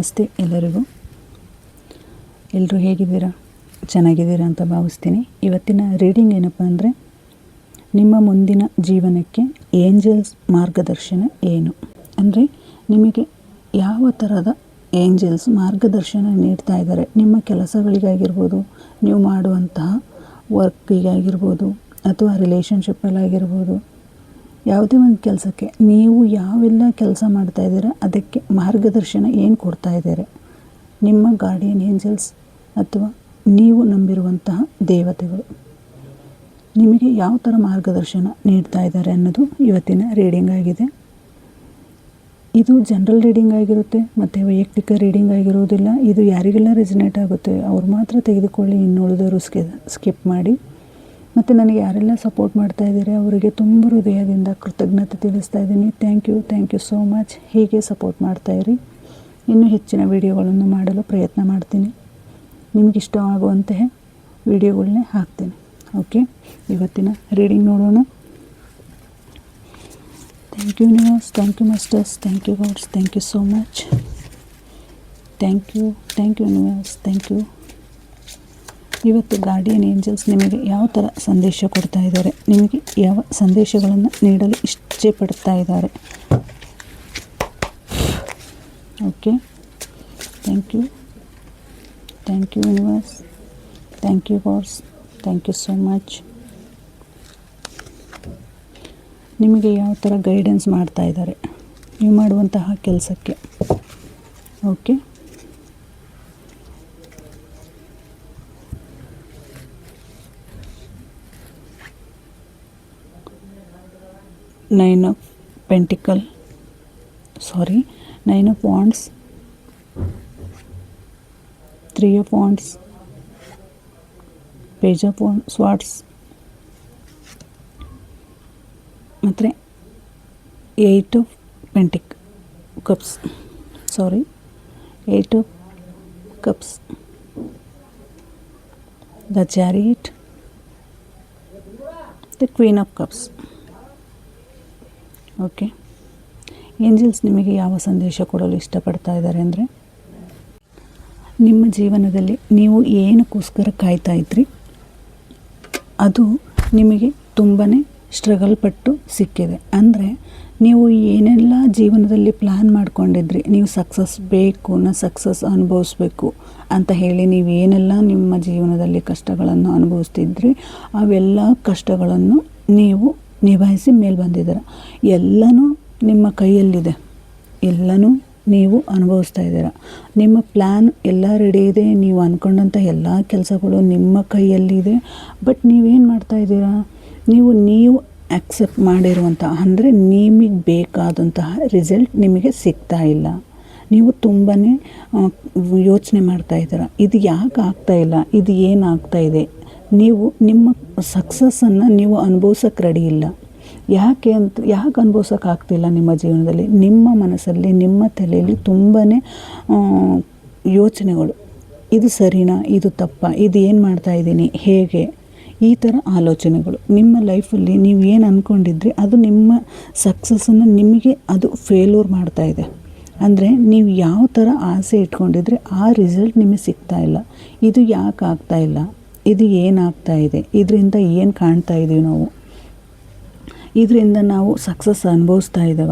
ನಮಸ್ತೆ ಎಲ್ಲರಿಗೂ. ಎಲ್ಲರೂ ಹೇಗಿದ್ದೀರಾ? ಚೆನ್ನಾಗಿದ್ದೀರಾ ಅಂತ ಭಾವಿಸ್ತೀನಿ. ಇವತ್ತಿನ ರೀಡಿಂಗ್ ಏನಪ್ಪ ಅಂದರೆ, ನಿಮ್ಮ ಮುಂದಿನ ಜೀವನಕ್ಕೆ ಏಂಜಲ್ಸ್ ಮಾರ್ಗದರ್ಶನ ಏನು? ಅಂದರೆ, ನಿಮಗೆ ಯಾವ ಥರದ ಏಂಜಲ್ಸ್ ಮಾರ್ಗದರ್ಶನ ನೀಡ್ತಾ ಇದ್ದಾರೆ? ನಿಮ್ಮ ಕೆಲಸಗಳಿಗಾಗಿರ್ಬೋದು, ನೀವು ಮಾಡುವಂತಹ ವರ್ಕಿಗಾಗಿರ್ಬೋದು ಅಥವಾ ರಿಲೇಷನ್ಶಿಪ್ಪಲ್ಲಾಗಿರ್ಬೋದು ಯಾವುದೇ ಒಂದು ಕೆಲಸಕ್ಕೆ ನೀವು ಯಾವೆಲ್ಲ ಕೆಲಸ ಮಾಡ್ತಾ ಇದ್ದೀರಾ, ಅದಕ್ಕೆ ಮಾರ್ಗದರ್ಶನ ಏನು ಕೊಡ್ತಾ ಇದ್ದಾರೆ? ನಿಮ್ಮ ಗಾರ್ಡಿಯನ್ ಏಂಜಲ್ಸ್ ಅಥವಾ ನೀವು ನಂಬಿರುವಂತಹ ದೇವತೆಗಳು. ನಿಮಗೆ ಯಾವ ಥರ ಮಾರ್ಗದರ್ಶನ ನೀಡ್ತಾ ಇದ್ದಾರೆ ಅನ್ನೋದು ಇವತ್ತಿನ ರೀಡಿಂಗ್ ಆಗಿದೆ. ಇದು ಜನರಲ್ ರೀಡಿಂಗ್ ಆಗಿರುತ್ತೆ, ಮತ್ತು ವೈಯಕ್ತಿಕ ರೀಡಿಂಗ್ ಆಗಿರೋದಿಲ್ಲ ಇದು ಯಾರಿಗೆಲ್ಲ ರೆಸಿನೇಟ್ ಆಗುತ್ತೆ, ಅವ್ರು ಮಾತ್ರ ತೆಗೆದುಕೊಳ್ಳಿ, ಇನ್ನುಳಿದವರು ಸ್ಕಿ ಸ್ಕಿಪ್ ಮಾಡಿ. ಮತ್ತು ನನಗೆ ಯಾರೆಲ್ಲ ಸಪೋರ್ಟ್ ಮಾಡ್ತಾ ಇದ್ದೀರಿ, ಅವರಿಗೆ ತುಂಬ ಹೃದಯದಿಂದ ಕೃತಜ್ಞತೆ ತಿಳಿಸ್ತಾ ಇದ್ದೀನಿ. Thank you thank you so much ಹೀಗೆ ಸಪೋರ್ಟ್ ಮಾಡ್ತಾಯಿರಿ ಇನ್ನೂ ಹೆಚ್ಚಿನ ವಿಡಿಯೋಗಳನ್ನು ಮಾಡಲು ಪ್ರಯತ್ನ ಮಾಡ್ತೀನಿ. ನಿಮಗೆ ಇಷ್ಟವಾಗುವಂತಹ ವಿಡಿಯೋಗಳನ್ನೇ ಹಾಕ್ತೀನಿ. ಓಕೆ ಇವತ್ತಿನ ರೀಡಿಂಗ್ ನೋಡೋಣ. Thank you universe thank you masters thank you gods thank you so much thank you thank you universe thank you ಇವತ್ತು ಗಾರ್ಡಿಯನ್ ಏಂಜಲ್ಸ್ ನಿಮಗೆ ಯಾವ ಥರ ಸಂದೇಶ ಕೊಡ್ತಾ ಇದ್ದಾರೆ? ನಿಮಗೆ ಯಾವ ಸಂದೇಶಗಳನ್ನು ನೀಡಲು ಇಚ್ಛೆ ಪಡ್ತಾ ಇದ್ದಾರೆ? Okay thank you thank you universe thank you gods thank you so much ನಿಮಗೆ ಯಾವ ಥರ ಗೈಡೆನ್ಸ್ ಮಾಡ್ತಾ ಇದ್ದಾರೆ? ನೀವು ಮಾಡುವಂತಹ ಕೆಲಸಕ್ಕೆ. Okay nine of pentacle sorry nine of wands three of wands page of Wands- swords ಮತ್ತು eight of pentacles cups sorry eight of cups the chariot the queen of cups okay angels ನಿಮಗೆ ಯಾವ ಸಂದೇಶ ಕೊಡಲು ಇಷ್ಟಪಡ್ತಾ ಇದ್ದಾರೆ ಅಂದರೆ? ನಿಮ್ಮ ಜೀವನದಲ್ಲಿ ನೀವು ಏನಕ್ಕೋಸ್ಕರ ಕಾಯ್ತಾ ಇದ್ರಿ? ಅದು ನಿಮಗೆ ತುಂಬಾ ಸ್ಟ್ರಗಲ್ ಪಟ್ಟು ಸಿಕ್ಕಿದೆ. ಅಂದರೆ ನೀವು ಏನೆಲ್ಲ ಜೀವನದಲ್ಲಿ ಪ್ಲ್ಯಾನ್ ಮಾಡ್ಕೊಂಡಿದ್ರಿ? ನೀವು ಸಕ್ಸಸ್ ಬೇಕು, ನಾ ಸಕ್ಸಸ್ ಅನುಭವಿಸ್ಬೇಕು ಅಂತ ಹೇಳಿ ನೀವು ಏನೆಲ್ಲ ನಿಮ್ಮ ಜೀವನದಲ್ಲಿ ಕಷ್ಟಗಳನ್ನು ಅನುಭವಿಸ್ತಿದ್ರಿ? ಅವೆಲ್ಲ ಕಷ್ಟಗಳನ್ನು ನೀವು ನಿಭಾಯಿಸಿ ಮೇಲೆ ಬಂದಿದ್ದೀರ. ಎಲ್ಲನೂ ನಿಮ್ಮ ಕೈಯಲ್ಲಿದೆ. ಎಲ್ಲನೂ ನೀವು ಅನುಭವಿಸ್ತಾ ಇದ್ದೀರಾ. ನಿಮ್ಮ ಪ್ಲ್ಯಾನ್ ಎಲ್ಲ ರೆಡಿ ಇದೆ. ನೀವು ಅಂದ್ಕೊಂಡಂಥ ಎಲ್ಲ ಕೆಲಸಗಳು ನಿಮ್ಮ ಕೈಯಲ್ಲಿದೆ. ಬಟ್ ನೀವೇನು ಮಾಡ್ತಾ ಇದ್ದೀರಾ? ನೀವು ನೀವು ಆಕ್ಸೆಪ್ಟ್ ಮಾಡಿರುವಂಥ, ಅಂದರೆ ನಿಮಗೆ ಬೇಕಾದಂತಹ ರಿಸಲ್ಟ್ ನಿಮಗೆ ಸಿಗ್ತಾ ಇಲ್ಲ. ನೀವು ತುಂಬಾ ಯೋಚನೆ ಮಾಡ್ತಾ ಇದ್ದೀರಾ. ಇದು ಯಾಕೆ ಇಲ್ಲ? ಇದು ಏನು ಆಗ್ತಾ ಇದೆ? ನೀವು, ನಿಮ್ಮ ಸಕ್ಸಸ್ಸನ್ನು ನೀವು ಅನುಭವಿಸೋಕ್ಕೆ ರೆಡಿ ಇಲ್ಲ. ಯಾಕೆ ಅಂತ, ಯಾಕೆ ಅನುಭವಿಸೋಕೆ ಆಗ್ತಿಲ್ಲ ನಿಮ್ಮ ಜೀವನದಲ್ಲಿ? ನಿಮ್ಮ ಮನಸ್ಸಲ್ಲಿ, ನಿಮ್ಮ ತಲೆಯಲ್ಲಿ ತುಂಬಾ ಯೋಚನೆಗಳು. ಇದು ಸರಿನಾ? ಇದು ತಪ್ಪ? ಇದು ಏನು ಮಾಡ್ತಾ ಇದ್ದೀನಿ? ಹೇಗೆ? ಈ ಥರ ಆಲೋಚನೆಗಳು. ನಿಮ್ಮ ಲೈಫಲ್ಲಿ ನೀವು ಏನು ಅಂದ್ಕೊಂಡಿದ್ರಿ ಅದು ನಿಮ್ಮ ಸಕ್ಸಸ್ಸನ್ನು ನಿಮಗೆ ಅದು ಫೇಲ್ಯೂರ್ ಮಾಡ್ತಾ ಇದೆ. ಅಂದರೆ ನೀವು ಯಾವ ಥರ ಆಸೆ ಇಟ್ಕೊಂಡಿದ್ರೆ, ಆ ರಿಸಲ್ಟ್ ನಿಮಗೆ ಸಿಗ್ತಾ ಇಲ್ಲ. ಇದು ಯಾಕೆ ಆಗ್ತಾ ಇಲ್ಲ? ಇದು ಏನಾಗ್ತಾ ಇದೆ? ಇದರಿಂದ ಏನು ಕಾಣ್ತಾ ಇದ್ದೀವಿ ನಾವು? ಇದರಿಂದ ನಾವು ಸಕ್ಸಸ್ ಅನುಭವಿಸ್ತಾ ಇದ್ದಾವ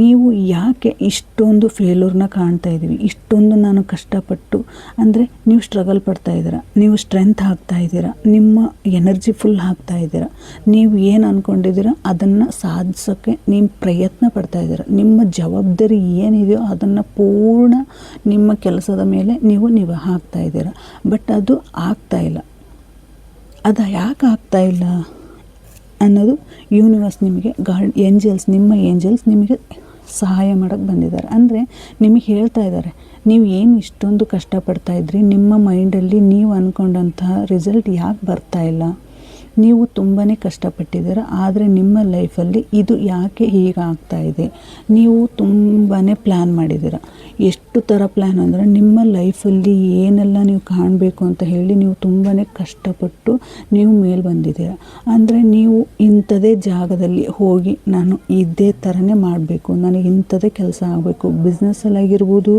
ನೀವು ಯಾಕೆ ಇಷ್ಟೊಂದು ಫೇಲ್ಯೂರ್ನ ಕಾಣ್ತಾ ಇದ್ದೀವಿ ಇಷ್ಟೊಂದು ನಾನು ಕಷ್ಟಪಟ್ಟು, ಅಂದರೆ ನೀವು ಸ್ಟ್ರಗಲ್ ಪಡ್ತಾ ಇದ್ದೀರಾ? ನೀವು ಸ್ಟ್ರೆಂತ್ ಹಾಕ್ತಾ ಇದ್ದೀರಾ? ನಿಮ್ಮ ಎನರ್ಜಿ ಫುಲ್ ಹಾಕ್ತಾ ಇದ್ದೀರಾ? ನೀವು ಏನು ಅಂದ್ಕೊಂಡಿದ್ದೀರಾ ಅದನ್ನು ಸಾಧಿಸೋಕ್ಕೆ ನೀವು ಪ್ರಯತ್ನ ಪಡ್ತಾ ಇದ್ದೀರಾ? ನಿಮ್ಮ ಜವಾಬ್ದಾರಿ ಏನಿದೆಯೋ ಅದನ್ನು ಪೂರ್ಣ ನಿಮ್ಮ ಕೆಲಸದ ಮೇಲೆ ನೀವು ನೀವು ಹಾಕ್ತಾ ಇದ್ದೀರಾ? ಬಟ್ ಅದು ಆಗ್ತಾ ಇಲ್ಲ. ಅದು ಯಾಕೆ ಆಗ್ತಾ ಇಲ್ಲ? ಅನ್ನೋದು ಯೂನಿವರ್ಸ್ ನಿಮಗೆ ಗಾರ್ಡ್ ಏಂಜಲ್ಸ್ ನಿಮ್ಮ ಏಂಜಲ್ಸ್ ನಿಮಗೆ ಸಹಾಯ ಮಾಡೋಕ್ಕೆ ಬಂದಿದ್ದಾರೆ. ಅಂದರೆ ನಿಮಗೆ ಹೇಳ್ತಾ ಇದ್ದಾರೆ, ನೀವು ಏನು ಇಷ್ಟೊಂದು ಕಷ್ಟಪಡ್ತಾ ಇದ್ರಿ, ನಿಮ್ಮ ಮೈಂಡಲ್ಲಿ ನೀವು ಅಂದ್ಕೊಂಡಂತಹ ರಿಸಲ್ಟ್ ಯಾಕೆ ಬರ್ತಾ ಇಲ್ಲ? ನೀವು ತುಂಬಾ ಕಷ್ಟಪಟ್ಟಿದ್ದೀರ, ಆದರೆ ನಿಮ್ಮ ಲೈಫಲ್ಲಿ ಇದು ಯಾಕೆ ಹೀಗೆ ಆಗ್ತಾ ಇದೆ? ನೀವು ತುಂಬಾ ಪ್ಲ್ಯಾನ್ ಮಾಡಿದ್ದೀರ. ಎಷ್ಟು ಥರ ಪ್ಲ್ಯಾನ್ ಅಂದರೆ ನಿಮ್ಮ ಲೈಫಲ್ಲಿ ಏನೆಲ್ಲ ನೀವು ಕಾಣಬೇಕು ಅಂತ ಹೇಳಿ ನೀವು ತುಂಬಾ ಕಷ್ಟಪಟ್ಟು ನೀವು ಮೇಲೆ ಬಂದಿದ್ದೀರ. ಅಂದರೆ ನೀವು ಇಂಥದೇ ಜಾಗದಲ್ಲಿ ಹೋಗಿ ನಾನು ಇದೇ ಥರನೇ ಮಾಡಬೇಕು ನನಗೆ ಇಂಥದೇ ಕೆಲಸ ಆಗಬೇಕು ಬಿಸ್ನೆಸ್ಸಲ್ಲಾಗಿರ್ಬೋದು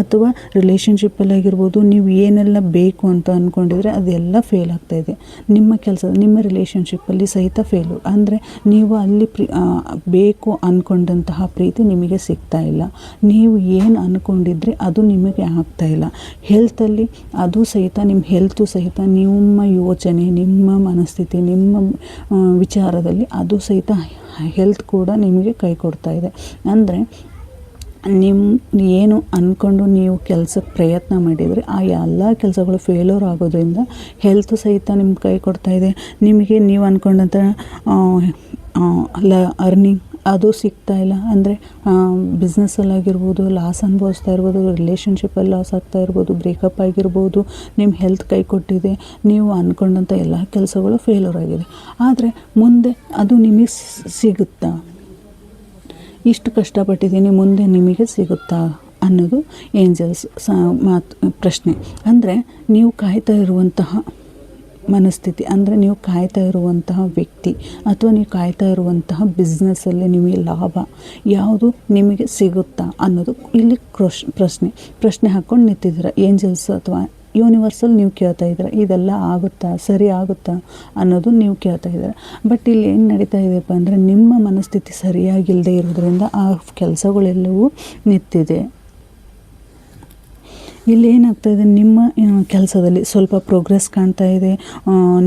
ಅಥವಾ ರಿಲೇಷನ್ಶಿಪ್ಪಲ್ಲಾಗಿರ್ಬೋದು ನೀವು ಏನೆಲ್ಲ ಬೇಕು ಅಂತ ಅಂದ್ಕೊಂಡಿದ್ರೆ ಅದೆಲ್ಲ ಫೇಲ್ ಆಗ್ತಾಯಿದೆ ನಿಮ್ಮ ಕೆಲಸ, ನಿಮ್ಮ ರಿಲೇಷನ್ಶಿಪ್ಪಲ್ಲಿ ಸಹಿತ ಫೇಲು ಅಂದರೆ ನೀವು ಅಲ್ಲಿ ಪ್ರಿ ಬೇಕು ಅಂದ್ಕೊಂಡಂತಹ ಪ್ರೀತಿ ನಿಮಗೆ ಸಿಗ್ತಾ ಇಲ್ಲ. ನೀವು ಏನು ಅಂದ್ಕೊಂಡಿದ್ರಿ ಅದು ನಿಮಗೆ ಆಗ್ತಾ ಇಲ್ಲ. ಹೆಲ್ತಲ್ಲಿ ಅದು ಸಹಿತ ನಿಮ್ಮ ಹೆಲ್ತು ಸಹಿತ, ನಿಮ್ಮ ಯೋಚನೆ, ನಿಮ್ಮ ಮನಸ್ಥಿತಿ, ನಿಮ್ಮ ವಿಚಾರದಲ್ಲಿ ಅದು ಸಹಿತ ಹೆಲ್ತ್ ಕೂಡ ನಿಮಗೆ ಕೈ ಕೊಡ್ತಾ ಇದೆ. ಅಂದರೆ ನಿಮ್ಮ ಏನು ಅಂದ್ಕೊಂಡು ನೀವು ಕೆಲಸಕ್ಕೆ ಪ್ರಯತ್ನ ಮಾಡಿದರೆ ಆ ಎಲ್ಲ ಕೆಲಸಗಳು ಫೇಲ್ಯೂರ್ ಆಗೋದ್ರಿಂದ ಹೆಲ್ತ್ ಸಹಿತ ನಿಮ್ಮ ಕೈ ಇದೆ. ನಿಮಗೆ ನೀವು ಅಂದ್ಕೊಂಡಂಥ ಅಲ್ಲ ಅರ್ನಿಂಗ್ ಅದು ಸಿಗ್ತಾ ಇಲ್ಲ. ಅಂದರೆ ಬಿಸ್ನೆಸ್ಸಲ್ಲಾಗಿರ್ಬೋದು ಲಾಸ್ ಅನುಭವಿಸ್ತಾ ಇರ್ಬೋದು ರಿಲೇಷನ್ಶಿಪ್ಪಲ್ಲಿ ಲಾಸ್ ಆಗ್ತಾ ಇರ್ಬೋದು ಬ್ರೇಕಪ್ ಆಗಿರ್ಬೋದು ನಿಮ್ಮ ಹೆಲ್ತ್ ಕೈ ಕೊಟ್ಟಿದೆ. ನೀವು ಅಂದ್ಕೊಂಡಂಥ ಎಲ್ಲ ಕೆಲಸಗಳು ಫೇಲ್ಯೂರ್ ಆಗಿದೆ. ಆದರೆ ಮುಂದೆ ಅದು ನಿಮಗೆ ಸಿಗುತ್ತಾ? ಇಷ್ಟು ಕಷ್ಟಪಟ್ಟಿದ್ದೀನಿ, ಮುಂದೆ ನಿಮಗೆ ಸಿಗುತ್ತಾ ಅನ್ನೋದು ಏಂಜಲ್ಸ್ ಸ ಮಾತು, ಪ್ರಶ್ನೆ. ಅಂದರೆ ನೀವು ಕಾಯ್ತಾ ಇರುವಂತಹ ಮನಸ್ಥಿತಿ, ಅಂದರೆ ನೀವು ಕಾಯ್ತಾ ಇರುವಂತಹ ವ್ಯಕ್ತಿ, ಅಥವಾ ನೀವು ಕಾಯ್ತಾ ಇರುವಂತಹ ಬಿಸ್ನೆಸ್ಸಲ್ಲಿ ನಿಮಗೆ ಲಾಭ ಯಾವುದು ನಿಮಗೆ ಸಿಗುತ್ತಾ ಅನ್ನೋದು ಇಲ್ಲಿ ಕ್ರೋಶ್, ಪ್ರಶ್ನೆ. ಪ್ರಶ್ನೆ ಹಾಕ್ಕೊಂಡು ನಿಂತಿದ್ದೀರ, ಏಂಜಲ್ಸ್ ಅಥವಾ ಯೂನಿವರ್ಸಲ್ಲಿ ನೀವು ಕೇಳ್ತಾ ಇದ್ದೀರ, ಇದೆಲ್ಲ ಆಗುತ್ತಾ, ಸರಿ ಆಗುತ್ತಾ ಅನ್ನೋದು ನೀವು ಕೇಳ್ತಾ ಇದ್ದೀರ. ಬಟ್ ಇಲ್ಲಿ ಏನು ನಡೀತಾ ಇದೆಯಪ್ಪ ಅಂದರೆ ನಿಮ್ಮ ಮನಸ್ಥಿತಿ ಸರಿಯಾಗಿಲ್ಲದೆ ಇರೋದ್ರಿಂದ ಆ ಕೆಲಸಗಳೆಲ್ಲವೂ ನಿಂತಿದೆ. ಇಲ್ಲಿ ಏನಾಗ್ತಾ ಇದೆ? ನಿಮ್ಮ ಕೆಲಸದಲ್ಲಿ ಸ್ವಲ್ಪ ಪ್ರೋಗ್ರೆಸ್ ಕಾಣ್ತಾ ಇದೆ.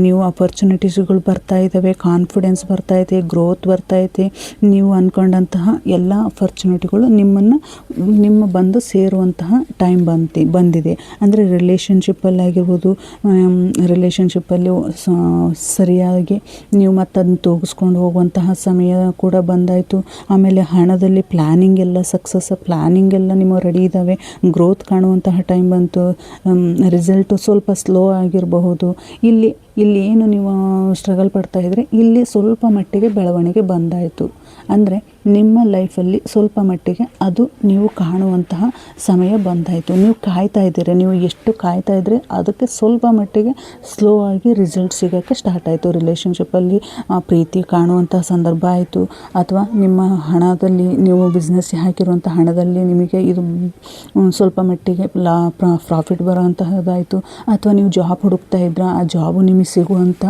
ನೀವು ಅಪರ್ಚುನಿಟೀಸ್ಗಳು ಬರ್ತಾ ಇದ್ದಾವೆ ಕಾನ್ಫಿಡೆನ್ಸ್ ಬರ್ತಾ ಇದೆ ಗ್ರೋತ್ ಬರ್ತಾ ಇದೆ. ನೀವು ಅಂದ್ಕೊಂಡಂತಹ ಎಲ್ಲ ಅಪರ್ಚುನಿಟಿಗಳು ನಿಮ್ಮನ್ನು, ನಿಮ್ಮ ಬಂದು ಸೇರುವಂತಹ ಟೈಮ್ ಬಂತಿ, ಬಂದಿದೆ. ಅಂದರೆ ರಿಲೇಷನ್ಶಿಪ್ಪಲ್ಲಾಗಿರ್ಬೋದು ರಿಲೇಷನ್ಶಿಪ್ಪಲ್ಲಿ ಸರಿಯಾಗಿ ನೀವು ಮತ್ತೆ ಅದನ್ನು ತೂಗಿಸ್ಕೊಂಡು ಹೋಗುವಂತಹ ಸಮಯ ಕೂಡ ಬಂದಾಯಿತು. ಆಮೇಲೆ ಹಣದಲ್ಲಿ ಪ್ಲ್ಯಾನಿಂಗ್ ಎಲ್ಲ ಸಕ್ಸಸ್ ಪ್ಲ್ಯಾನಿಂಗ್ ಎಲ್ಲ ನಿಮ್ಮ ರೆಡಿ ಇದ್ದಾವೆ ಗ್ರೋತ್ ಕಾಣುವಂತಹ ಟೈಮ್ ಬಂತು ರಿಸಲ್ಟು ಸ್ವಲ್ಪ ಸ್ಲೋ ಆಗಿರಬಹುದು. ಇಲ್ಲಿ ಇಲ್ಲಿ ಏನು ನೀವು ಸ್ಟ್ರಗಲ್ ಪಡ್ತಾ ಇದ್ದರೆ ಇಲ್ಲಿ ಸ್ವಲ್ಪ ಮಟ್ಟಿಗೆ ಬೆಳವಣಿಗೆ ಬಂದಾಯಿತು. ಅಂದರೆ ನಿಮ್ಮ ಲೈಫಲ್ಲಿ ಸ್ವಲ್ಪ ಮಟ್ಟಿಗೆ ಅದು ನೀವು ಕಾಣುವಂತಹ ಸಮಯ ಬಂದಾಯಿತು. ನೀವು ಕಾಯ್ತಾ ಇದ್ದೀರಿ. ನೀವು ಎಷ್ಟು ಕಾಯ್ತಾ ಇದ್ದರೆ ಅದಕ್ಕೆ ಸ್ವಲ್ಪ ಮಟ್ಟಿಗೆ ಸ್ಲೋ ಆಗಿ ರಿಸಲ್ಟ್ ಸಿಗೋಕ್ಕೆ ಸ್ಟಾರ್ಟ್ ಆಯಿತು. ರಿಲೇಷನ್ಶಿಪ್ಪಲ್ಲಿ ಪ್ರೀತಿ ಕಾಣುವಂತಹ ಸಂದರ್ಭ ಆಯಿತು. ಅಥವಾ ನಿಮ್ಮ ಹಣದಲ್ಲಿ, ನೀವು ಬಿಸ್ನೆಸ್ ಹಾಕಿರುವಂಥ ಹಣದಲ್ಲಿ ನಿಮಗೆ ಇದು ಸ್ವಲ್ಪ ಮಟ್ಟಿಗೆ ಲಾ ಪ್ರಾಫಿಟ್ ಬರೋಂತಹದ್ದಾಯಿತು ಅಥವಾ ನೀವು ಜಾಬ್ ಹುಡುಕ್ತಾ ಇದ್ರ, ಆ ಜಾಬು ನಿಮಗೆ ಸಿಗುವಂಥ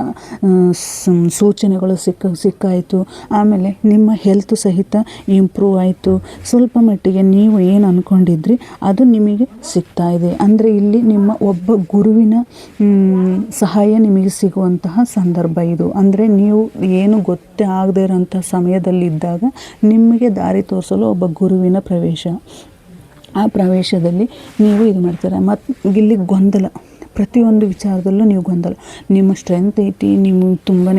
ಸೂಚನೆಗಳು ಸಿಕ್ಕ, ಸಿಕ್ಕಾಯಿತು. ಆಮೇಲೆ ನಿಮ್ಮ ಹೆಲ್ತ್ ಸಹಿತ ಇಂಪ್ರೂವ್ ಆಯಿತು. ಸ್ವಲ್ಪ ಮಟ್ಟಿಗೆ ನೀವು ಏನು ಅಂದ್ಕೊಂಡಿದ್ರಿ ಅದು ನಿಮಗೆ ಸಿಗ್ತಾ ಇದೆ. ಅಂದರೆ ಇಲ್ಲಿ ನಿಮ್ಮ ಒಬ್ಬ ಗುರುವಿನ ಸಹಾಯ ನಿಮಗೆ ಸಿಗುವಂತಹ ಸಂದರ್ಭ ಇದು. ಅಂದರೆ ನೀವು ಏನು ಗೊತ್ತೇ ಆಗದೇ ಇರೋಂಥ ಸಮಯದಲ್ಲಿದ್ದಾಗ ನಿಮಗೆ ದಾರಿ ತೋರಿಸಲು ಒಬ್ಬ ಗುರುವಿನ ಪ್ರವೇಶ. ಆ ಪ್ರವೇಶದಲ್ಲಿ ನೀವು ಇದು ಮಾಡ್ತೀರ. ಮತ್ತು ಇಲ್ಲಿ ಗೊಂದಲ. ಪ್ರತಿಯೊಂದು ವಿಚಾರದಲ್ಲೂ ನೀವು ಗೊಂದಲ, ನಿಮ್ಮ ಸ್ಟ್ರೆಂತ್ ಐತಿ, ನೀವು ತುಂಬಾ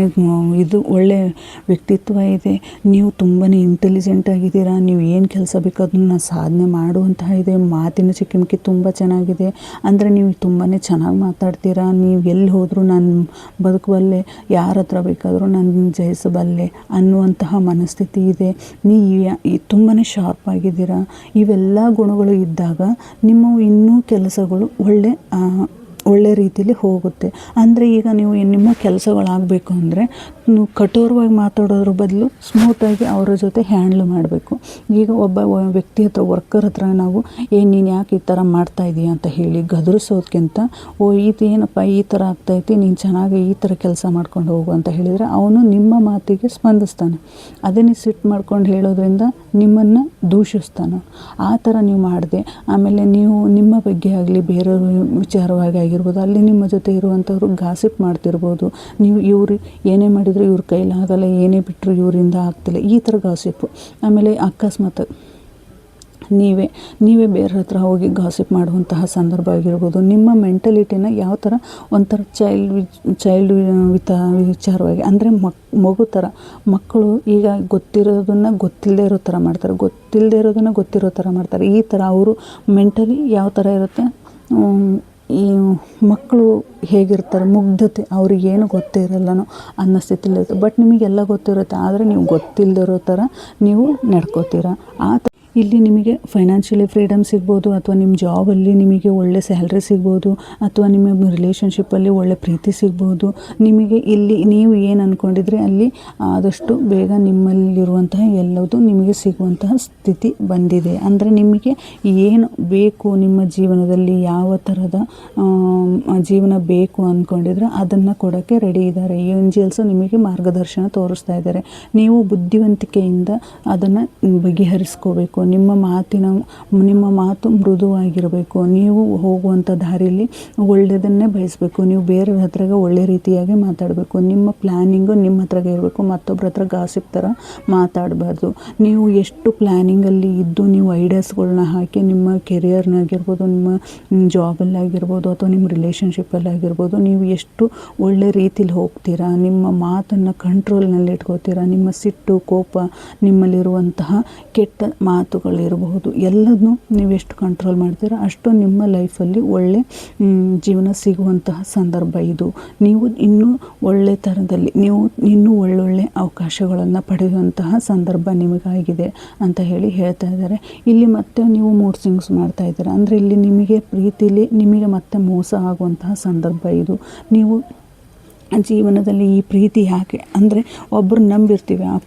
ಇದು ಒಳ್ಳೆಯ ವ್ಯಕ್ತಿತ್ವ ಇದೆ, ನೀವು ತುಂಬಾ ಇಂಟೆಲಿಜೆಂಟ್ ಆಗಿದ್ದೀರಾ, ನೀವು ಏನು ಕೆಲಸ ಬೇಕಾದ್ರೂ ನಾನು ಸಾಧನೆ ಮಾಡುವಂತಹ ಇದೆ, ಮಾತಿನ ಚಿಕ್ಕಿಮಿಕ್ಕಿ ತುಂಬ ಚೆನ್ನಾಗಿದೆ, ಅಂದರೆ ನೀವು ತುಂಬಾ ಚೆನ್ನಾಗಿ ಮಾತಾಡ್ತೀರಾ, ನೀವು ಎಲ್ಲಿ ಹೋದರೂ ನಾನು ಬದುಕಬಲ್ಲೆ ಯಾರ ಹತ್ರ ಬೇಕಾದರೂ ನಾನು ಜಯಿಸಬಲ್ಲೆ ಅನ್ನುವಂತಹ ಮನಸ್ಥಿತಿ ಇದೆ ನೀವು ತುಂಬಾ ಶಾರ್ಪ್ ಆಗಿದ್ದೀರಾ, ಇವೆಲ್ಲ ಗುಣಗಳು ಇದ್ದಾಗ ನಿಮ್ಮ ಇನ್ನೂ ಕೆಲಸಗಳು ಒಳ್ಳೆ ಒಳ್ಳೆ ರೀತಿಲಿ ಹೋಗುತ್ತೆ. ಅಂದರೆ ಈಗ ನೀವು ನಿಮ್ಮ ಕೆಲಸಗಳಾಗಬೇಕು ಅಂದರೆ ನೀವು ಕಠೋರವಾಗಿ ಮಾತಾಡೋದ್ರ ಬದಲು ಸ್ಮೂತಾಗಿ ಅವರ ಜೊತೆ ಹ್ಯಾಂಡ್ಲ್ ಮಾಡಬೇಕು. ಈಗ ಒಬ್ಬ ವ್ಯಕ್ತಿ ಹತ್ರ ವರ್ಕರ್ ಹತ್ರ ನಾವು, ಏ, ನೀನು ಯಾಕೆ ಈ ಥರ ಇದೀಯ? ಅಂತ ಹೇಳಿ ಗದರಿಸೋದ್ಕಿಂತ, ಓ ಇದು ಏನಪ್ಪ, ಈ ಥರ ಆಗ್ತೈತಿ ನೀನು ಚೆನ್ನಾಗಿ ಈ ಥರ ಕೆಲಸ ಮಾಡ್ಕೊಂಡು ಹೋಗು ಅಂತ ಹೇಳಿದರೆ ಅವನು ನಿಮ್ಮ ಮಾತಿಗೆ ಸ್ಪಂದಿಸ್ತಾನೆ. ಅದನ್ನೇ ಸಿಟ್ಟು ಮಾಡ್ಕೊಂಡು ಹೇಳೋದ್ರಿಂದ ನಿಮ್ಮನ್ನು ದೂಷಿಸ್ತಾನೆ. ಆ ಥರ ನೀವು ಮಾಡಿದೆ. ಆಮೇಲೆ ನೀವು ನಿಮ್ಮ ಬಗ್ಗೆ ಆಗಲಿ, ಬೇರೆಯವ್ರ ವಿಚಾರವಾಗಿ ಆಗಿರ್ಬೋದು, ಅಲ್ಲಿ ನಿಮ್ಮ ಜೊತೆ ಇರುವಂಥವ್ರು ಗಾಸಿಪ್ ಮಾಡ್ತಿರ್ಬೋದು. ನೀವು ಇವ್ರು ಏನೇ ಮಾಡಿದರೂ ಇವ್ರ ಕೈಲಾಗಲ್ಲ ಏನೇ ಬಿಟ್ಟರು ಇವರಿಂದ ಆಗ್ತಿಲ್ಲ. ಈ ಥರ ಗಾಸಿಪ್ಪು ಆಮೇಲೆ ಅಕಸ್ಮಾತ್ ನೀವೇ ನೀವೇ ಬೇರೆ ಹತ್ರ ಹೋಗಿ ಗಾಸಿಪ್ ಮಾಡುವಂತಹ ಸಂದರ್ಭ ಆಗಿರ್ಬೋದು. ನಿಮ್ಮ ಮೆಂಟಲಿಟಿನ ಯಾವ ಥರ ಒಂಥರ ಚೈಲ್ಡ್ ಚೈಲ್ಡ್ ವಿತ, ವಿಚಾರವಾಗಿ, ಅಂದರೆ ಮಕ್, ಮಗು ಥರ, ಮಕ್ಕಳು ಈಗ ಗೊತ್ತಿರೋದನ್ನು ಗೊತ್ತಿಲ್ಲದೆ ಇರೋ ಥರ ಮಾಡ್ತಾರೆ ಗೊತ್ತಿಲ್ಲದೆ ಇರೋದನ್ನು ಗೊತ್ತಿರೋ ಥರ ಮಾಡ್ತಾರೆ. ಈ ಥರ ಅವರು ಮೆಂಟಲಿ ಯಾವ ಥರ ಇರುತ್ತೆ? ಈ ಮಕ್ಕಳು ಹೇಗಿರ್ತಾರೆ, ಮುಗ್ಧತೆ, ಅವ್ರಿಗೇನು ಗೊತ್ತೇ ಇರಲ್ಲನೋ ಅನ್ನೋ ಸ್ಥಿತಿಲಿರುತ್ತೆ ಬಟ್ ನಿಮಗೆಲ್ಲ ಗೊತ್ತಿರುತ್ತೆ, ಆದರೆ ನೀವು ಗೊತ್ತಿಲ್ಲದಿರೋ ಥರ ನೀವು ನಡ್ಕೋತೀರ. ಆ ತ ಇಲ್ಲಿ ನಿಮಗೆ ಫೈನಾನ್ಷಿಯಲಿ ಫ್ರೀಡಮ್ ಸಿಗ್ಬೋದು, ಅಥವಾ ನಿಮ್ಮ ಜಾಬಲ್ಲಿ ನಿಮಗೆ ಒಳ್ಳೆ ಸ್ಯಾಲ್ರಿ ಸಿಗ್ಬೋದು, ಅಥವಾ ನಿಮ್ಮ ರಿಲೇಷನ್ಶಿಪ್ಪಲ್ಲಿ ಒಳ್ಳೆ ಪ್ರೀತಿ ಸಿಗ್ಬೋದು. ನಿಮಗೆ ಇಲ್ಲಿ ನೀವು ಏನು ಅಂದ್ಕೊಂಡಿದ್ರೆ ಅಲ್ಲಿ ಆದಷ್ಟು ಬೇಗ ನಿಮ್ಮಲ್ಲಿರುವಂತಹ ಎಲ್ಲದೂ ನಿಮಗೆ ಸಿಗುವಂತಹ ಸ್ಥಿತಿ ಬಂದಿದೆ. ಅಂದರೆ ನಿಮಗೆ ಏನು ಬೇಕು, ನಿಮ್ಮ ಜೀವನದಲ್ಲಿ ಯಾವ ಥರದ ಜೀವನ ಬೇಕು ಅಂದ್ಕೊಂಡಿದ್ರೆ ಅದನ್ನು ಕೊಡೋಕ್ಕೆ ರೆಡಿ ಇದ್ದಾರೆ. ಏಂಜಲ್ಸು ನಿಮಗೆ ಮಾರ್ಗದರ್ಶನ ತೋರಿಸ್ತಾ ಇದ್ದಾರೆ. ನೀವು ಬುದ್ಧಿವಂತಿಕೆಯಿಂದ ಅದನ್ನು ಬಗೆಹರಿಸ್ಕೋಬೇಕು ನಿಮ್ಮ ಮಾತಿನ, ನಿಮ್ಮ ಮಾತು ಮೃದುವಾಗಿರಬೇಕು. ನೀವು ಹೋಗುವಂಥ ದಾರಿಲಿ ಒಳ್ಳೆಯದನ್ನೇ ಬಯಸಬೇಕು. ನೀವು ಬೇರೆಯವ್ರ ಹತ್ರಗೆ ಒಳ್ಳೆ ರೀತಿಯಾಗಿ ಮಾತಾಡಬೇಕು. ನಿಮ್ಮ ಪ್ಲ್ಯಾನಿಂಗು ನಿಮ್ಮ ಹತ್ರಗೆ ಇರಬೇಕು. ಮತ್ತೊಬ್ರ ಹತ್ರ ಗಾಸಿಪ್ ಥರ ಮಾತಾಡಬಾರ್ದು. ನೀವು ಎಷ್ಟು ಪ್ಲ್ಯಾನಿಂಗಲ್ಲಿ ಇದ್ದು ನೀವು ಐಡಿಯಾಸ್ಗಳನ್ನ ಹಾಕಿ ನಿಮ್ಮ ಕೆರಿಯರ್ನಾಗಿರ್ಬೋದು, ನಿಮ್ಮ ಜಾಬಲ್ಲಾಗಿರ್ಬೋದು ಅಥವಾ ನಿಮ್ಮ ರಿಲೇಷನ್ಶಿಪ್ಪಲ್ಲಾಗಿರ್ಬೋದು ನೀವು ಎಷ್ಟು ಒಳ್ಳೆ ರೀತಿಲಿ ಹೋಗ್ತೀರಾ? ನಿಮ್ಮ ಮಾತನ್ನು ಕಂಟ್ರೋಲ್ನಲ್ಲಿ ಇಟ್ಕೋತೀರಾ ನಿಮ್ಮ ಸಿಟ್ಟು, ಕೋಪ ನಿಮ್ಮಲ್ಲಿರುವಂತಹ ಕೆಟ್ಟ ಮಾತುಗಳಿರಬಹುದು ಎಲ್ಲದನ್ನು ನೀವು ಎಷ್ಟು ಕಂಟ್ರೋಲ್ ಮಾಡ್ತೀರಾ, ಅಷ್ಟು ನಿಮ್ಮ ಲೈಫಲ್ಲಿ ಒಳ್ಳೆ ಜೀವನ ಸಿಗುವಂತಹ ಸಂದರ್ಭ ಇದು. ನೀವು ಇನ್ನೂ ಒಳ್ಳೆ ಥರದಲ್ಲಿ ನೀವು ಇನ್ನೂ ಒಳ್ಳೊಳ್ಳೆ ಅವಕಾಶಗಳನ್ನು ಪಡೆಯುವಂತಹ ಸಂದರ್ಭ ನಿಮಗಾಗಿದೆ ಅಂತ ಹೇಳಿ ಹೇಳ್ತಾ ಇದ್ದಾರೆ. ಇಲ್ಲಿ ಮತ್ತೆ ನೀವು ಮೂಡ್ ಸಿಂಗ್ಸ್ ಮಾಡ್ತಾ ಇದ್ದೀರಾ. ಅಂದರೆ ಇಲ್ಲಿ ನಿಮಗೆ ಪ್ರೀತಿಲಿ, ನಿಮಗೆ ಮತ್ತೆ ಮೋಸ ಆಗುವಂತಹ ಸಂದರ್ಭ ಇದು. ನೀವು ಜೀವನದಲ್ಲಿ ಈ ಪ್ರೀತಿ ಯಾಕೆ? ಅಂದರೆ ಒಬ್ಬರು ನಂಬಿರ್ತೀವಿ. ಆ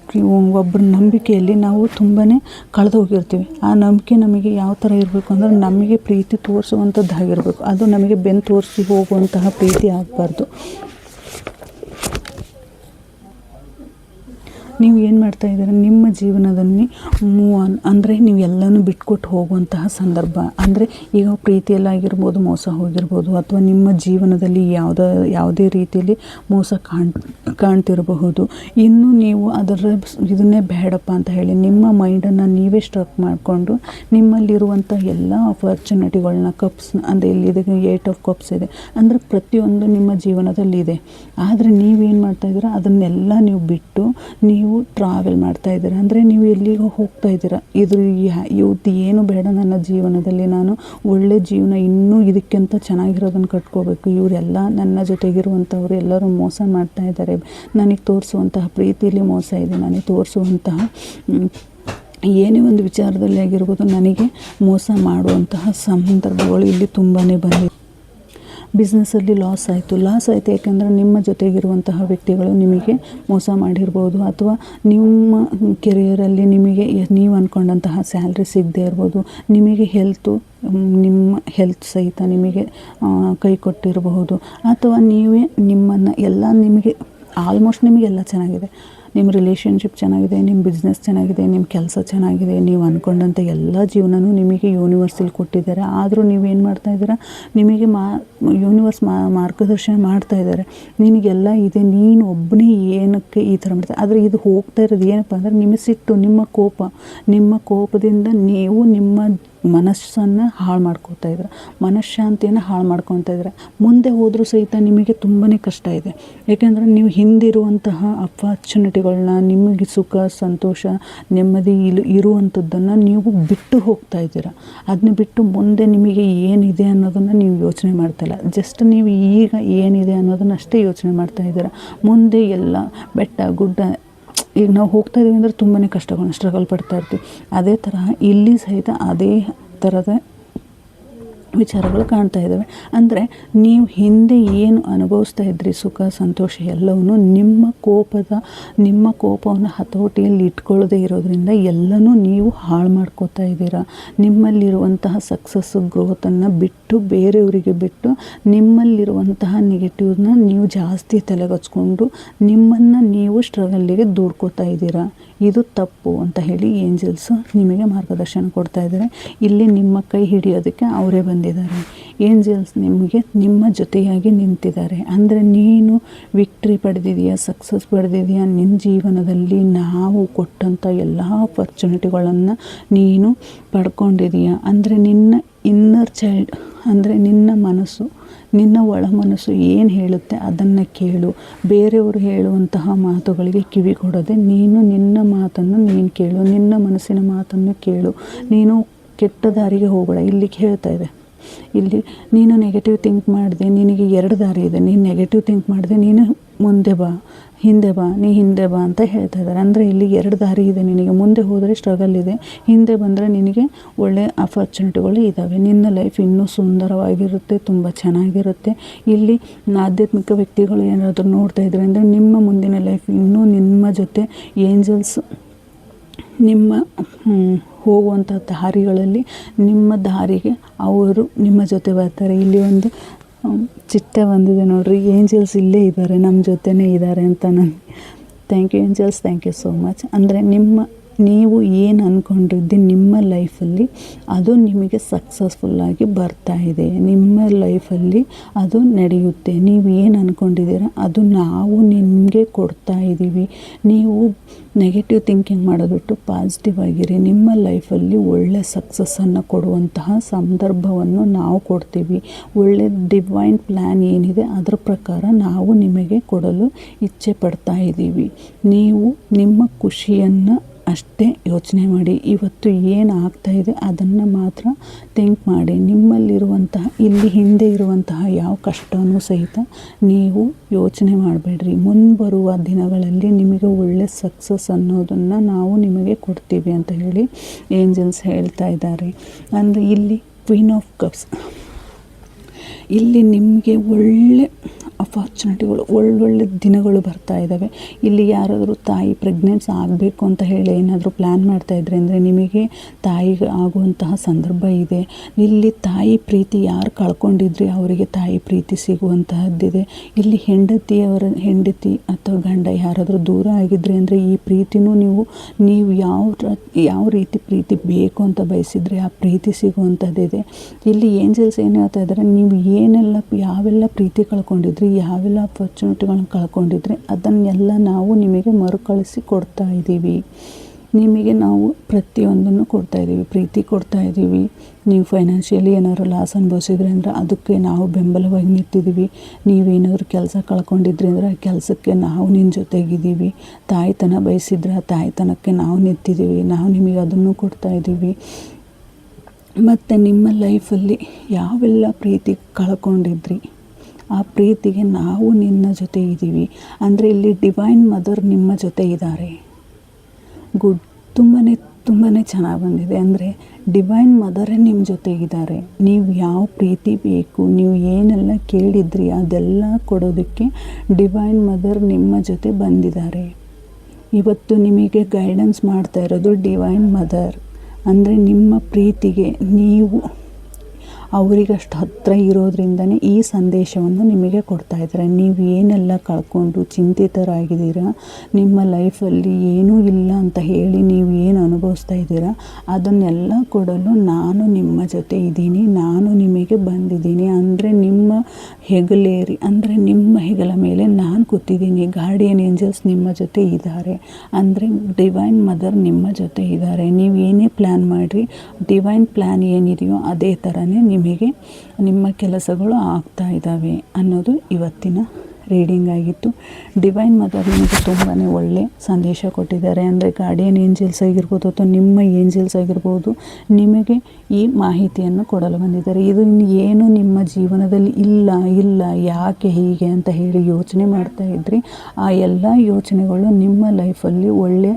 ಒಬ್ಬರ ನಂಬಿಕೆಯಲ್ಲಿ ನಾವು ತುಂಬಾ ಕಳೆದು ಹೋಗಿರ್ತೀವಿ. ಆ ನಂಬಿಕೆ ನಮಗೆ ಯಾವ ಥರ ಇರಬೇಕು ಅಂದರೆ ನಮಗೆ ಪ್ರೀತಿ ತೋರಿಸುವಂಥದ್ದಾಗಿರಬೇಕು. ಅದು ನಮಗೆ ಬೆನ್ನು ತೋರಿಸಿ ಹೋಗುವಂತಹ ಪ್ರೀತಿ ಆಗಬಾರ್ದು. ನೀವು ಏನು ಮಾಡ್ತಾ ಇದ್ದೀರ? ನಿಮ್ಮ ಜೀವನದಲ್ಲಿ ಮೂವ್ ಆನ್ ಅಂದರೆ ನೀವು ಎಲ್ಲನೂ ಬಿಟ್ಕೊಟ್ಟು ಹೋಗುವಂತಹ ಸಂದರ್ಭ. ಅಂದರೆ ಈಗ ಪ್ರೀತಿಯಲ್ಲಾಗಿರ್ಬೋದು, ಮೋಸ ಹೋಗಿರ್ಬೋದು, ಅಥವಾ ನಿಮ್ಮ ಜೀವನದಲ್ಲಿ ಯಾವುದೇ ಯಾವುದೇ ರೀತಿಯಲ್ಲಿ ಮೋಸ ಕಾಣ್, ಕಾಣ್ತಿರಬಹುದು. ಇನ್ನು ನೀವು ಅದರ ಇದನ್ನೇ ಬೇಡಪ್ಪ ಅಂತ ಹೇಳಿ ನಿಮ್ಮ ಮೈಂಡನ್ನು ನೀವೇ ಸ್ಟ್ರಕ್ ಮಾಡಿಕೊಂಡು ನಿಮ್ಮಲ್ಲಿರುವಂಥ ಎಲ್ಲ ಆಪರ್ಚುನಿಟಿಗಳನ್ನ ಕಪ್ಸ್ ಅಂದರೆ ಇಲ್ಲಿದೆ ಏಟ್ ಆಫ್ ಕಪ್ಸ್ ಇದೆ. ಅಂದರೆ ಪ್ರತಿಯೊಂದು ನಿಮ್ಮ ಜೀವನದಲ್ಲಿ ಇದೆ ಆದರೆ ನೀವೇನು ಮಾಡ್ತಾ ಇದ್ದೀರಾ? ಅದನ್ನೆಲ್ಲ ನೀವು ಬಿಟ್ಟು ನೀವು ಟ್ರಾವೆಲ್ ಮಾಡ್ತಾ ಇದ್ದೀರ? ಅಂದರೆ ನೀವು ಎಲ್ಲಿಗೋ ಹೋಗ್ತಾ ಇದ್ದೀರ? ಯುವತಿ ಇವತ್ತು ಏನು ಬೇಡ ನನ್ನ ಜೀವನದಲ್ಲಿ. ನಾನು ಒಳ್ಳೆ ಜೀವನ ಇನ್ನೂ ಇದಕ್ಕಿಂತ ಚೆನ್ನಾಗಿರೋದನ್ನು ಕಟ್ಕೋಬೇಕು. ಇವರೆಲ್ಲ ನನ್ನ ಜೊತೆಗಿರುವಂಥವ್ರು ಎಲ್ಲರೂ ಮೋಸ ಮಾಡ್ತಾ ಇದ್ದಾರೆ. ನನಗೆ ತೋರಿಸುವಂತಹ ಪ್ರೀತಿಯಲ್ಲಿ ಮೋಸ ಇದೆ. ನನಗೆ ತೋರಿಸುವಂತಹ ಏನೇ ಒಂದು ವಿಚಾರದಲ್ಲಿ ಆಗಿರ್ಬೋದು ನನಗೆ ಮೋಸ ಮಾಡುವಂತಹ ಸಂದರ್ಭಗಳು ಇಲ್ಲಿ ತುಂಬಾ ಬಂದಿದೆ. ಬಿಸ್ನೆಸ್ಸಲ್ಲಿ ಲಾಸ್ ಆಯಿತು. ಲಾಸ್ ಆಯಿತು ಯಾಕೆಂದರೆ ನಿಮ್ಮ ಜೊತೆಗಿರುವಂತಹ ವ್ಯಕ್ತಿಗಳು ನಿಮಗೆ ಮೋಸ ಮಾಡಿರ್ಬೋದು ಅಥವಾ ನಿಮ್ಮ ಕೆರಿಯರಲ್ಲಿ ನಿಮಗೆ ನೀವು ಅಂದ್ಕೊಂಡಂತಹ ಸ್ಯಾಲ್ರಿ ಸಿಗದೇ ಇರ್ಬೋದು. ನಿಮಗೆ ಹೆಲ್ತು ನಿಮ್ಮ ಹೆಲ್ತ್ ಸಹಿತ ನಿಮಗೆ ಕೈ ಕೊಟ್ಟಿರಬಹುದು. ಅಥವಾ ನೀವೇ ನಿಮ್ಮನ್ನು ಎಲ್ಲ ನಿಮಗೆ ಆಲ್ಮೋಸ್ಟ್ ನಿಮಗೆಲ್ಲ ಚೆನ್ನಾಗಿದೆ. ನಿಮ್ಮ ರಿಲೇಷನ್ಶಿಪ್ ಚೆನ್ನಾಗಿದೆ ನಿಮ್ಮ ಬಿಸ್ನೆಸ್ ಚೆನ್ನಾಗಿದೆ ನಿಮ್ಮ ಕೆಲಸ ಚೆನ್ನಾಗಿದೆ, ನೀವು ಅಂದ್ಕೊಂಡಂಥ ಎಲ್ಲ ಜೀವನನೂ ನಿಮಗೆ ಯೂನಿವರ್ಸಲ್ಲಿ ಕೊಟ್ಟಿದ್ದಾರೆ. ಆದರೂ ನೀವೇನು ಮಾಡ್ತಾ ಇದ್ದೀರಾ? ನಿಮಗೆ ಮಾ ಯೂನಿವರ್ಸ್ ಮಾರ್ಗದರ್ಶನ ಮಾಡ್ತಾ ಇದ್ದಾರೆ. ನಿನಗೆಲ್ಲ ಇದೆ, ನೀನು ಒಬ್ಬನೇ ಏನಕ್ಕೆ ಈ ಥರ ಮಾಡ್ತಾರೆ ಆದರೆ ಇದು ಹೋಗ್ತಾ ಇರೋದು ಏನಪ್ಪ ಅಂದರೆ ನಿಮ್ಮ ಸಿಟ್ಟು, ನಿಮ್ಮ ಕೋಪ. ನಿಮ್ಮ ಕೋಪದಿಂದ ನೀವು ನಿಮ್ಮ ಮನಸ್ಸನ್ನು ಹಾಳು ಮಾಡ್ಕೋತಾ ಇದ್ದಾರೆ. ಮನಃಶಾಂತಿಯನ್ನು ಹಾಳು ಮಾಡ್ಕೊತಾ ಇದ್ದಾರೆ. ಮುಂದೆ ಹೋದರೂ ಸಹಿತ ನಿಮಗೆ ತುಂಬಾ ಕಷ್ಟ ಇದೆ. ಏಕೆಂದರೆ ನೀವು ಹಿಂದಿರುವಂತಹ ಅಪಾರ್ಚುನಿಟಿಗಳನ್ನ ನಿಮಗೆ ಸುಖ, ಸಂತೋಷ, ನೆಮ್ಮದಿ ಇಲ್ಲಿ ಇರುವಂಥದ್ದನ್ನು ನೀವು ಬಿಟ್ಟು ಹೋಗ್ತಾ ಇದ್ದೀರ. ಅದನ್ನ ಬಿಟ್ಟು ಮುಂದೆ ನಿಮಗೆ ಏನಿದೆ ಅನ್ನೋದನ್ನು ನೀವು ಯೋಚನೆ ಮಾಡ್ತಾ ಇಲ್ಲ. ಜಸ್ಟ್ ನೀವು ಈಗ ಏನಿದೆ ಅನ್ನೋದನ್ನು ಅಷ್ಟೇ ಯೋಚನೆ ಮಾಡ್ತಾ ಇದ್ದೀರ. ಮುಂದೆ ಎಲ್ಲ ಬೆಟ್ಟ, ಗುಡ್ಡ ಈಗ ನಾವು ಹೋಗ್ತಾ ಇದ್ದೀವಿ ಅಂದರೆ ತುಂಬಾ ಕಷ್ಟಗಳು ಸ್ಟ್ರಗಲ್ ಪಡ್ತಾ ಇರ್ತೀವಿ. ಅದೇ ತರಹ ಇಲ್ಲಿ ಸಹಿತ ಅದೇ ಥರದ ವಿಚಾರಗಳು ಕಾಣ್ತಾ ಇದ್ದಾವೆ. ಅಂದರೆ ನೀವು ಹಿಂದೆ ಏನು ಅನುಭವಿಸ್ತಾ ಇದ್ರಿ ಸುಖ, ಸಂತೋಷ ಎಲ್ಲವನ್ನು ನಿಮ್ಮ ಕೋಪದ, ನಿಮ್ಮ ಕೋಪವನ್ನು ಹತೋಟಿಯಲ್ಲಿ ಇಟ್ಕೊಳ್ಳದೆ ಇರೋದ್ರಿಂದ ಎಲ್ಲನೂ ನೀವು ಹಾಳು ಮಾಡ್ಕೋತಾ ಇದ್ದೀರಾ? ನಿಮ್ಮಲ್ಲಿರುವಂತಹ ಸಕ್ಸಸ್ಸು ಗ್ರೋತನ್ನು ಬಿಟ್ಟು ಬೇರೆಯವರಿಗೆ ಬಿಟ್ಟು ನಿಮ್ಮಲ್ಲಿರುವಂತಹ ನೆಗೆಟಿವ್ನ ನೀವು ಜಾಸ್ತಿ ತಲೆಗಚ್ಕೊಂಡು ನಿಮ್ಮನ್ನು ನೀವು ಸ್ಟ್ರಗಲ್ಲಿಗೆ ದೂಡ್ಕೋತಾ ಇದ್ದೀರಾ? ಇದು ತಪ್ಪು ಅಂತ ಹೇಳಿ ಏಂಜಲ್ಸು ನಿಮಗೆ ಮಾರ್ಗದರ್ಶನ ಕೊಡ್ತಾ ಇದ್ದಾರೆ. ಇಲ್ಲಿ ನಿಮ್ಮ ಕೈ ಹಿಡಿಯೋದಕ್ಕೆ ಅವರೇ ಬಂದಿದ್ದಾರೆ. ಏಂಜಲ್ಸ್ ನಿಮಗೆ ನಿಮ್ಮ ಜೊತೆಯಾಗಿ ನಿಂತಿದ್ದಾರೆ. ಅಂದರೆ ನೀನು ವಿಕ್ಟ್ರಿ ಪಡೆದಿದೆಯಾ, ಸಕ್ಸಸ್ ಪಡೆದಿದೆಯಾ? ನಿನ್ನ ಜೀವನದಲ್ಲಿ ನಾವು ಕೊಟ್ಟಂಥ ಎಲ್ಲ ಅಪರ್ಚುನಿಟಿಗಳನ್ನು ನೀನು ಪಡ್ಕೊಂಡಿದೀಯ? ಅಂದರೆ ನಿನ್ನ ಇನ್ನರ್ ಚೈಲ್ಡ್ ಅಂದರೆ ನಿನ್ನ ಮನಸ್ಸು ನಿನ್ನ ಒಳ ಮನಸ್ಸು ಏನು ಹೇಳುತ್ತೆ ಅದನ್ನು ಕೇಳು. ಬೇರೆಯವರು ಹೇಳುವಂತಹ ಮಾತುಗಳಿಗೆ ಕಿವಿ ಕೊಡದೆ ನೀನು ನಿನ್ನ ಮಾತನ್ನು ನೀನು ಕೇಳು. ನಿನ್ನ ಮನಸ್ಸಿನ ಮಾತನ್ನು ಕೇಳು. ನೀನು ಕೆಟ್ಟ ದಾರಿಗೆ ಹೋಗಬೇಡ. ಇಲ್ಲಿಗೆ ಹೇಳ್ತಾ ಇದೆ. ಇಲ್ಲಿ ನೀನು ನೆಗೆಟಿವ್ ಥಿಂಕ್ ಮಾಡಿದೆ, ನಿನಗೆ ಎರಡು ದಾರಿ ಇದೆ. ನೀನು ನೆಗೆಟಿವ್ ಥಿಂಕ್ ಮಾಡಿದೆ, ನೀನು ಮುಂದೆ ಬಾ. ಹಿಂದೆ ಬಾ, ನೀ ಹಿಂದೆ ಬಾ ಅಂತ ಹೇಳ್ತಾ ಇದ್ದಾರೆ. ಅಂದರೆ ಇಲ್ಲಿ ಎರಡು ದಾರಿ ಇದೆ. ನಿನಗೆ ಮುಂದೆ ಹೋದರೆ ಸ್ಟ್ರಗಲ್ ಇದೆ. ಹಿಂದೆ ಬಂದರೆ ನಿನಗೆ ಒಳ್ಳೆ ಅಪರ್ಚುನಿಟಿಗಳು ಇದ್ದಾವೆ ನಿನ್ನ ಲೈಫ್ ಇನ್ನೂ ಸುಂದರವಾಗಿರುತ್ತೆ, ತುಂಬ ಚೆನ್ನಾಗಿರುತ್ತೆ. ಇಲ್ಲಿ ಆಧ್ಯಾತ್ಮಿಕ ವ್ಯಕ್ತಿಗಳು ಏನಾದರೂ ನೋಡ್ತಾ ಇದ್ದಾರೆ ಅಂದರೆ ನಿಮ್ಮ ಮುಂದಿನ ಲೈಫ್ ಇನ್ನೂ ನಿಮ್ಮ ಜೊತೆ ಏಂಜಲ್ಸ್ ನಿಮ್ಮ ಹೋಗುವಂಥ ದಾರಿಗಳಲ್ಲಿ ನಿಮ್ಮ ದಾರಿಗೆ ಅವರು ನಿಮ್ಮ ಜೊತೆ ಬರ್ತಾರೆ. ಇಲ್ಲಿ ಒಂದು ಚಿಟ್ಟೆ ಬಂದಿದೆ ನೋಡ್ರಿ. ಏಂಜಲ್ಸ್ ಇಲ್ಲೇ ಇದ್ದಾರೆ ನಮ್ಮ ಜೊತೆನೇ ಇದ್ದಾರೆ ಅಂತ ನನಗೆ thank you angels thank you so much ಅಂದರೆ ನಿಮ್ಮ ನೀವು ಏನು ಅಂದ್ಕೊಂಡಿದ್ದೆ ನಿಮ್ಮ ಲೈಫಲ್ಲಿ ಅದು ನಿಮಗೆ ಸಕ್ಸಸ್ಫುಲ್ಲಾಗಿ ಬರ್ತಾ ಇದೆ. ನಿಮ್ಮ ಲೈಫಲ್ಲಿ ಅದು ನಡೆಯುತ್ತೆ. ನೀವು ಏನು ಅಂದ್ಕೊಂಡಿದ್ದೀರ ಅದು ನಾವು ನಿಮಗೆ ಕೊಡ್ತಾ ಇದ್ದೀವಿ. ನೀವು ನೆಗೆಟಿವ್ ಥಿಂಕಿಂಗ್ ಮಾಡೋದ್ಬಿಟ್ಟು ಪಾಸಿಟಿವ್ ಆಗಿರಿ. ನಿಮ್ಮ ಲೈಫಲ್ಲಿ ಒಳ್ಳೆ ಸಕ್ಸಸ್ಸನ್ನು ಕೊಡುವಂತಹ ಸಂದರ್ಭವನ್ನು ನಾವು ಕೊಡ್ತೀವಿ. ಒಳ್ಳೆ ಡಿವೈನ್ ಪ್ಲ್ಯಾನ್ ಏನಿದೆ ಅದರ ಪ್ರಕಾರ ನಾವು ನಿಮಗೆ ಕೊಡಲು ಇಚ್ಛೆ ಪಡ್ತಾ ಇದ್ದೀವಿ. ನೀವು ನಿಮ್ಮ ಖುಷಿಯನ್ನು ಅಷ್ಟೇ ಯೋಚನೆ ಮಾಡಿ, ಇವತ್ತು ಏನು ಆಗ್ತಾ ಇದೆ ಅದನ್ನು ಮಾತ್ರ ಥಿಂಕ್ ಮಾಡಿ. ನಿಮ್ಮಲ್ಲಿರುವಂತಹ, ಇಲ್ಲಿ ಹಿಂದೆ ಇರುವಂತಹ ಯಾವ ಕಷ್ಟವೂ ಸಹಿತ ನೀವು ಯೋಚನೆ ಮಾಡಬೇಡ್ರಿ. ಮುಂಬರುವ ದಿನಗಳಲ್ಲಿ ನಿಮಗೆ ಒಳ್ಳೆ ಸಕ್ಸಸ್ ಅನ್ನೋದನ್ನು ನಾವು ನಿಮಗೆ ಕೊಡ್ತೀವಿ ಅಂತ ಹೇಳಿ ಏಂಜಲ್ಸ್ ಹೇಳ್ತಾ ಇದ್ದಾರೆ. ಅಂದರೆ ಇಲ್ಲಿ ಕ್ವೀನ್ ಆಫ್ ಕಪ್ಸ್ ಇಲ್ಲಿ ನಿಮಗೆ ಒಳ್ಳೆ ಅಪಾರ್ಚುನಿಟಿಗಳು ಒಳ್ಳೊಳ್ಳೆ ದಿನಗಳು ಬರ್ತಾ ಇದ್ದಾವೆ ಇಲ್ಲಿ ಯಾರಾದರೂ ತಾಯಿ ಪ್ರೆಗ್ನೆನ್ಸ್ ಆಗಬೇಕು ಅಂತ ಹೇಳಿ ಏನಾದರೂ ಪ್ಲ್ಯಾನ್ ಮಾಡ್ತಾ ಇದ್ರೆ ಅಂದರೆ ನಿಮಗೆ ತಾಯಿ ಆಗುವಂತಹ ಸಂದರ್ಭ ಇದೆ. ಇಲ್ಲಿ ತಾಯಿ ಪ್ರೀತಿ ಯಾರು ಕಳ್ಕೊಂಡಿದ್ರಿ ಅವರಿಗೆ ತಾಯಿ ಪ್ರೀತಿ ಸಿಗುವಂತಹದ್ದಿದೆ. ಇಲ್ಲಿ ಹೆಂಡತಿಯವರ, ಹೆಂಡತಿ ಅಥವಾ ಗಂಡ ಯಾರಾದರೂ ದೂರ ಆಗಿದ್ರಿ ಅಂದರೆ ಈ ಪ್ರೀತಿನೂ ನೀವು ನೀವು ಯಾವ ಯಾವ ರೀತಿ ಪ್ರೀತಿ ಬೇಕು ಅಂತ ಬಯಸಿದ್ರೆ ಆ ಪ್ರೀತಿ ಸಿಗುವಂಥದ್ದಿದೆ ಇಲ್ಲಿ ಏಂಜಲ್ಸ್ ಏನು ಹೇಳ್ತಾ ಇದ್ದಾರೆ ನೀವು ಏನೆಲ್ಲ ಯಾವೆಲ್ಲ ಪ್ರೀತಿ ಕಳ್ಕೊಂಡಿದ್ರಿ, ಯಾವೆಲ್ಲ ಅಪರ್ಚುನಿಟಿಗಳನ್ನ ಕಳ್ಕೊಂಡಿದ್ರಿ, ಅದನ್ನೆಲ್ಲ ನಾವು ನಿಮಗೆ ಮರುಕಳಿಸಿ ಕೊಡ್ತಾ ಇದ್ದೀವಿ. ನಿಮಗೆ ನಾವು ಪ್ರತಿಯೊಂದನ್ನು ಕೊಡ್ತಾ ಇದ್ದೀವಿ. ಪ್ರೀತಿ ಕೊಡ್ತಾ ಇದ್ದೀವಿ. ನೀವು ಫೈನಾನ್ಷಿಯಲಿ ಏನಾದ್ರು ಲಾಸ್ ಅನುಭವಿಸಿದ್ರೆ ಅಂದರೆ ಅದಕ್ಕೆ ನಾವು ಬೆಂಬಲವಾಗಿ ನಿಂತಿದ್ದೀವಿ. ನೀವೇನಾದ್ರು ಕೆಲಸ ಕಳ್ಕೊಂಡಿದ್ರಿ ಅಂದರೆ ಆ ಕೆಲಸಕ್ಕೆ ನಾವು ನಿನ್ನ ಜೊತೆಗಿದ್ದೀವಿ ತಾಯಿತನ ಬಯಸಿದ್ರೆ ಆ ತಾಯ್ತನಕ್ಕೆ ನಾವು ನಿಂತಿದ್ದೀವಿ. ನಾವು ನಿಮಗೆ ಅದನ್ನು ಕೊಡ್ತಾ ಇದ್ದೀವಿ. ಮತ್ತು ನಿಮ್ಮ ಲೈಫಲ್ಲಿ ಯಾವೆಲ್ಲ ಪ್ರೀತಿ ಕಳ್ಕೊಂಡಿದ್ರಿ? ಆ ಪ್ರೀತಿಗೆ ನಾವು ನಿನ್ನ ಜೊತೆ ಇದ್ದೀವಿ. ಅಂದರೆ ಇಲ್ಲಿ ಡಿವೈನ್ ಮದರ್ ನಿಮ್ಮ ಜೊತೆ ಇದ್ದಾರೆ. ಗುಡ್ ತುಂಬಾ ತುಂಬಾ ಚೆನ್ನಾಗಿ ಬಂದಿದೆ. ಅಂದರೆ ಡಿವೈನ್ ಮದರೇ ನಿಮ್ಮ ಜೊತೆ ಇದ್ದಾರೆ. ನೀವು ಯಾವ ಪ್ರೀತಿ ಬೇಕು, ನೀವು ಏನೆಲ್ಲ ಕೇಳಿದ್ರಿ ಅದೆಲ್ಲ ಕೊಡೋದಕ್ಕೆ ಡಿವೈನ್ ಮದರ್ ನಿಮ್ಮ ಜೊತೆ ಬಂದಿದ್ದಾರೆ. ಇವತ್ತು ನಿಮಗೆ ಗೈಡೆನ್ಸ್ ಮಾಡ್ತಾ ಇರೋದು ಡಿವೈನ್ ಮದರ್ ಅಂದರೆ ನಿಮ್ಮ ಪ್ರೀತಿಗೆ ನೀವು ಅವರಿಗಷ್ಟು ಹತ್ತಿರ ಇರೋದ್ರಿಂದನೇ ಈ ಸಂದೇಶವನ್ನು ನಿಮಗೆ ಕೊಡ್ತಾ ಇದ್ದಾರೆ. ನೀವು ಏನೆಲ್ಲ ಕಳ್ಕೊಂಡು ಚಿಂತಿತರಾಗಿದ್ದೀರಾ, ನಿಮ್ಮ ಲೈಫಲ್ಲಿ ಏನೂ ಇಲ್ಲ ಅಂತ ಹೇಳಿ ನೀವು ಏನು ಅನುಭವಿಸ್ತಾ ಇದ್ದೀರಾ, ಅದನ್ನೆಲ್ಲ ಕೊಡಲು ನಾನು ನಿಮ್ಮ ಜೊತೆ ಇದ್ದೀನಿ, ನಾನು ನಿಮಗೆ ಬಂದಿದ್ದೀನಿ. ಅಂದರೆ ನಿಮ್ಮ ಹೆಗಲೇರಿ, ಅಂದರೆ ನಿಮ್ಮ ಹೆಗಲ ಮೇಲೆ ನಾನು ಕೂತಿದ್ದೀನಿ. ಗಾರ್ಡಿಯನ್ ಏಂಜಲ್ಸ್ ನಿಮ್ಮ ಜೊತೆ ಇದ್ದಾರೆ. ಅಂದರೆ ಡಿವೈನ್ ಮದರ್ ನಿಮ್ಮ ಜೊತೆ ಇದ್ದಾರೆ. ನೀವು ಏನೇ ಪ್ಲ್ಯಾನ್ ಮಾಡಿರಿ, ಡಿವೈನ್ ಪ್ಲ್ಯಾನ್ ಏನಿದೆಯೋ ಅದೇ ಥರನೇ ನಿಮಗೆ ನಿಮ್ಮ ಕೆಲಸಗಳು ಆಗ್ತಾ ಇದ್ದಾವೆ ಅನ್ನೋದು ಇವತ್ತಿನ ರೀಡಿಂಗ್ ಆಗಿತ್ತು. ಡಿವೈನ್ ಮದರ್ ನಿಮಗೆ ತುಂಬಾ ಒಳ್ಳೆ ಸಂದೇಶ ಕೊಟ್ಟಿದ್ದಾರೆ. ಅಂದರೆ ಗಾರ್ಡಿಯನ್ ಏಂಜಲ್ಸ್ ಆಗಿರ್ಬೋದು ಅಥವಾ ನಿಮ್ಮ ಏಂಜಲ್ಸ್ ಆಗಿರ್ಬೋದು, ನಿಮಗೆ ಈ ಮಾಹಿತಿಯನ್ನು ಕೊಡಲು ಬಂದಿದ್ದಾರೆ. ಇದು ಏನು ನಿಮ್ಮ ಜೀವನದಲ್ಲಿ ಇಲ್ಲ ಇಲ್ಲ, ಯಾಕೆ ಹೀಗೆ ಅಂತ ಹೇಳಿ ಯೋಚನೆ ಮಾಡ್ತಾ ಇದ್ರಿ. ಆ ಎಲ್ಲ ಯೋಚನೆಗಳು ನಿಮ್ಮ ಲೈಫಲ್ಲಿ ಒಳ್ಳೆ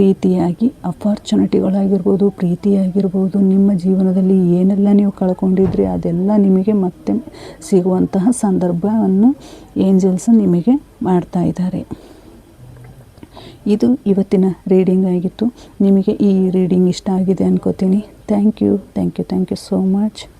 ರೀತಿಯಾಗಿ ಅಪಾರ್ಚುನಿಟಿಗಳಾಗಿರ್ಬೋದು ಪ್ರೀತಿಯಾಗಿರ್ಬೋದು, ನಿಮ್ಮ ಜೀವನದಲ್ಲಿ ಏನೆಲ್ಲ ನೀವು ಕಳ್ಕೊಂಡಿದ್ರಿ, ಅದೆಲ್ಲ ನಿಮಗೆ ಮತ್ತೆ ಸಿಗುವಂತಹ ಸಂದರ್ಭವನ್ನು ಏಂಜಲ್ಸ್ ನಿಮಗೆ ಮಾಡ್ತಾ ಇದ್ದಾರೆ. ಇದು ಇವತ್ತಿನ ರೀಡಿಂಗ್ ಆಗಿತ್ತು. ನಿಮಗೆ ಈ ರೀಡಿಂಗ್ ಇಷ್ಟ ಆಗಿದೆ ಅನ್ಕೋತೀನಿ. Thank you thank you thank you so much.